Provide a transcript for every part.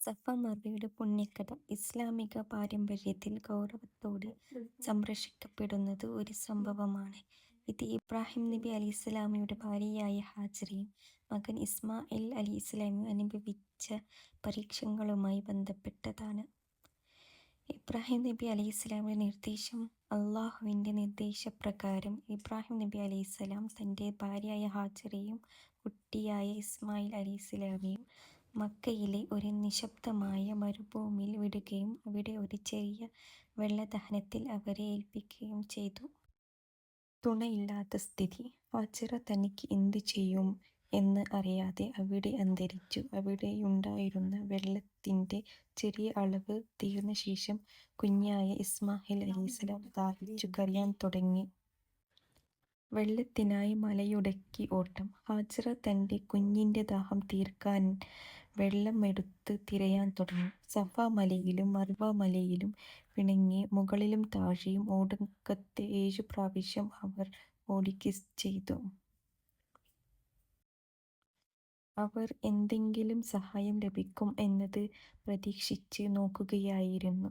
സഫ മറിയുടെ പുണ്യകഥ ഇസ്ലാമിക പാരമ്പര്യത്തിൽ ഗൗരവത്തോടെ സംരക്ഷിക്കപ്പെടുന്നത് ഒരു സംഭവമാണ്. ഇത് ഇബ്രാഹിം നബി അലി ഇസ്ലാമിയുടെ ഭാര്യയായ ഹാജറയും മകൻ ഇസ്മായിൽ അലി ഇസ്ലാമിയും അനുഭവിച്ച പരീക്ഷണങ്ങളുമായി ബന്ധപ്പെട്ടതാണ്. ഇബ്രാഹിം നബി അലി അലൈഹിസ്സലാമയുടെ നിർദ്ദേശം അള്ളാഹുവിന്റെ നിർദ്ദേശപ്രകാരം ഇബ്രാഹിം നബി അലി ഇസ്ലാം തന്റെ ഭാര്യയായ ഹാജറയും കുട്ടിയായ ഇസ്മായിൽ അലി അലൈഹിസ്സലാമയെയും മക്കയിലെ ഒരു നിശബ്ദമായ മരുഭൂമിയിൽ വിടുകയും അവിടെ ഒരു ചെറിയ വെള്ളദഹനത്തിൽ അവരെ ഏൽപ്പിക്കുകയും ചെയ്തു. തുണയില്ലാത്ത സ്ഥിതി. വജ്ര തനിക്ക് എന്ത് ചെയ്യും എന്ന് അറിയാതെ അവിടെ അന്തരിച്ചു. അവിടെയുണ്ടായിരുന്ന വെള്ളത്തിന്റെ ചെറിയ അളവ് തീർന്ന ശേഷം കുഞ്ഞായ ഇസ്മാഹിൽ അലൈഹിസ്സലാം ദാഹിച്ചു കരയാൻ തുടങ്ങി. വെള്ളത്തിനായി മലയുടക്കി ഓട്ടം. ഹാജറ തന്റെ കുഞ്ഞിന്റെ ദാഹം തീർക്കാൻ വെള്ളമെടുത്ത് തിരയാൻ തുടങ്ങി. സഫ മലയിലും മർവ മലയിലും പിണങ്ങി മുകളിലും താഴെയും ഓടുക്കത്തെ ഏഴു പ്രാവശ്യം അവർ ഓടി കിസ് ചെയ്തു. അവർ എന്തെങ്കിലും സഹായം ലഭിക്കും എന്നത് പ്രതീക്ഷിച്ച് നോക്കുകയായിരുന്നു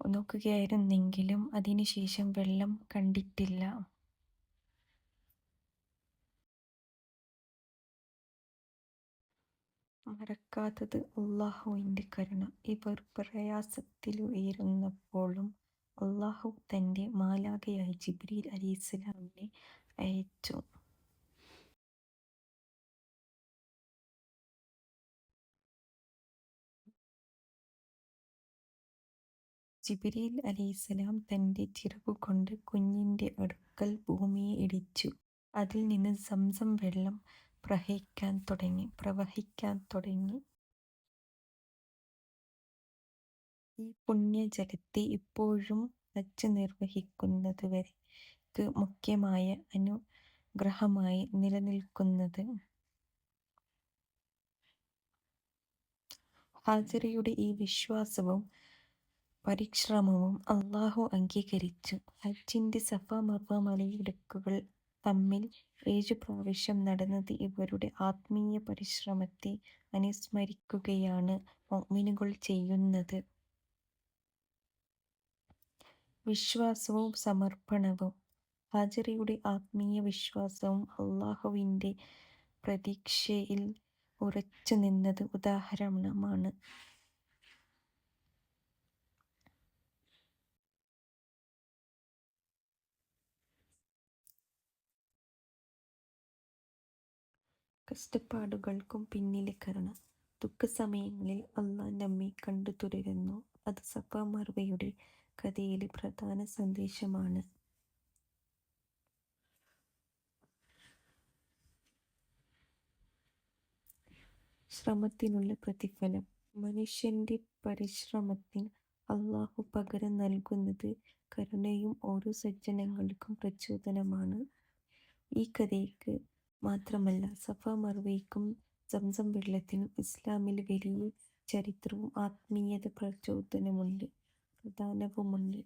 നോക്കുകയായിരുന്നെങ്കിലും അതിനുശേഷം വെള്ളം കണ്ടിട്ടില്ല. മറക്കാത്തത് അള്ളാഹുവിന്റെ കരുണ. ഇവർ പ്രയാസത്തിലായിരുന്നപ്പോഴും അല്ലാഹു തന്റെ മാലാഖയായ ജിബ്രീൽ ഇസ്ലാമിനെ അയച്ചു. ജിബ്രീൽ തന്റെ ചിറവ് കൊണ്ട് കുഞ്ഞിന്റെ അടുക്കൽ ഭൂമിയെ ഇടിച്ചു. അതിൽ നിന്ന് സംസം വെള്ളം പ്രവഹിക്കാൻ തുടങ്ങി. ഈ പുണ്യജലത്തെ ഇപ്പോഴും വച്ച് നിർവഹിക്കുന്നത് വരെ മുഖ്യമായ അനുഗ്രഹമായി നിലനിൽക്കുന്നത്. ഹാജിറയുടെ ഈ വിശ്വാസവും പരിശ്രമവും അള്ളാഹു അംഗീകരിച്ചു. ഹജ്ജിന്റെ സഫ മർവ മലയിടുക്കുകൾ തമ്മിൽ ഏഴു നടന്നത് ഇവരുടെ ആത്മീയ പരിശ്രമത്തെ അനുസ്മരിക്കുകയാണ് മൊമിനുകൾ ചെയ്യുന്നത്. വിശ്വാസവും സമർപ്പണവും. ഹാജറയുടെ ആത്മീയ വിശ്വാസവും അള്ളാഹുവിന്റെ പ്രതീക്ഷയിൽ ഉറച്ചു നിന്നത് ഉദാഹരണമാണ്. കഷ്ടപ്പാടുകൾക്കും പിന്നിലെ കരുണ. ദുഃഖസമയങ്ങളിൽ അല്ലാഹ് നമ്മെ കണ്ടു തുടരുന്നു അത് സഫ മർവയുടെ കഥയിലെ പ്രധാന സന്ദേശമാണ്. ശ്രമത്തിനുള്ള പ്രതിഫലം. മനുഷ്യന്റെ പരിശ്രമത്തിന് അള്ളാഹു പകരം നൽകുന്നത് കരുണയും ഓരോ സജ്ജനങ്ങൾക്കും പ്രചോദനമാണ്. ഈ കഥയ്ക്ക് മാത്രമല്ല സഫ മർവയ്ക്കും സംസം വെള്ളത്തിനും ഇസ്ലാമിൽ വലിയ ചരിത്രവും ആത്മീയത പ്രചോദനമുണ്ട് പ്രാധാന്യവുമുണ്ട്.